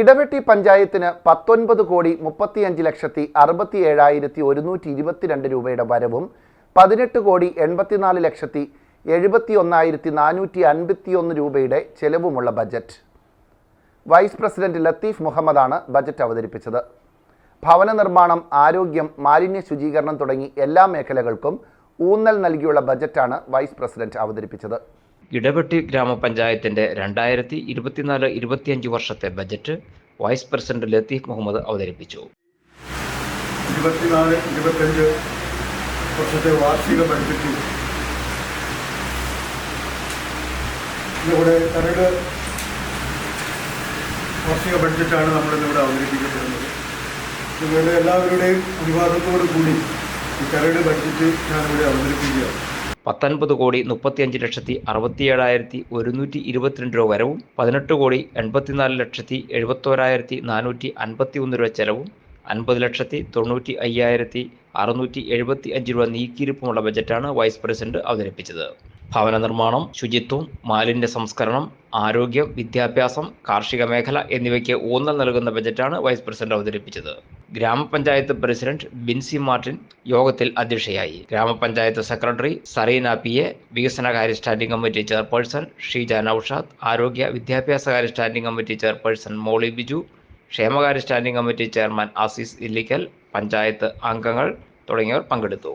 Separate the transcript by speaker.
Speaker 1: ഇടവെട്ടി പഞ്ചായത്തിന് പത്തൊൻപത് കോടി മുപ്പത്തിയഞ്ച് ലക്ഷത്തി അറുപത്തി ഏഴായിരത്തി ഒരുന്നൂറ്റി ഇരുപത്തിരണ്ട് രൂപയുടെ വരവും പതിനെട്ട് കോടി എൺപത്തിനാല് ലക്ഷത്തി എഴുപത്തി ഒന്നായിരത്തി നാനൂറ്റി അൻപത്തിയൊന്ന് രൂപയുടെ ചെലവുമുള്ള ബജറ്റ്. വൈസ് പ്രസിഡന്റ് ലത്തീഫ് മുഹമ്മദാണ് ബജറ്റ് അവതരിപ്പിച്ചത്. ഭവന നിർമ്മാണം ആരോഗ്യം മാലിന്യ ശുചീകരണം തുടങ്ങി എല്ലാ മേഖലകൾക്കും ഊന്നൽ നൽകിയുള്ള ബജറ്റാണ് വൈസ് പ്രസിഡന്റ് അവതരിപ്പിച്ചത്.
Speaker 2: ഇടവെട്ടി ഗ്രാമപഞ്ചായത്തിന്റെ രണ്ടായിരത്തി ഇരുപത്തിനാല് ഇരുപത്തിയഞ്ച് വർഷത്തെ budget vice president Latheef Muhammad അവതരിപ്പിച്ചു.
Speaker 3: ഇരുപത്തിനാല് ഇരുപത്തഞ്ച് വർഷത്തെ വാർഷിക ബഡ്ജറ്റ് ഇവിടെ കരട് വാർഷിക ബഡ്ജറ്റാണ് നമ്മളിന്നിവിടെ അവതരിപ്പിക്കപ്പെടുന്നത്. നിങ്ങളുടെ എല്ലാവരുടെയും അനുവാദത്തോടു കൂടി ഈ കരട് ബഡ്ജറ്റ് ഞാനിവിടെ അവതരിപ്പിക്കുകയാണ്.
Speaker 2: പത്തൊൻപത് കോടി മുപ്പത്തിയഞ്ച് ലക്ഷത്തി അറുപത്തിയേഴായിരത്തി ഒരുന്നൂറ്റി ഇരുപത്തിരണ്ട് രൂപ വരവും പതിനെട്ട് കോടി എൺപത്തിനാല് ലക്ഷത്തി എഴുപത്തോരായിരത്തി നാനൂറ്റി അൻപത്തി ഒന്ന് രൂപ ചെലവും അൻപത് ലക്ഷത്തി തൊണ്ണൂറ്റി അയ്യായിരത്തി അറുന്നൂറ്റി എഴുപത്തി അഞ്ച് രൂപ നീക്കിയിരിപ്പുമുള്ള ബജറ്റാണ് വൈസ് പ്രസിഡന്റ് അവതരിപ്പിച്ചത്. ഭവന നിർമ്മാണം ശുചിത്വം മാലിന്യ സംസ്കരണം ആരോഗ്യം വിദ്യാഭ്യാസം കാർഷിക മേഖല എന്നിവയ്ക്ക് ഊന്നൽ നൽകുന്ന ബജറ്റാണ് വൈസ് പ്രസിഡന്റ് അവതരിപ്പിച്ചത്. ഗ്രാമപഞ്ചായത്ത് പ്രസിഡന്റ് ബിൻസി മാർട്ടിൻ യോഗത്തിൽ അധ്യക്ഷയായി. ഗ്രാമപഞ്ചായത്ത് സെക്രട്ടറി സറീന പി എ വികസനകാര്യ standing committee chairperson Sheeja Noushad ആരോഗ്യ വിദ്യാഭ്യാസകാര്യ standing committee chairperson Molly Biju ക്ഷേമകാര്യ standing committee chairman Azeez Illikkal panchayat അംഗങ്ങൾ തുടങ്ങിയവർ പങ്കെടുത്തു.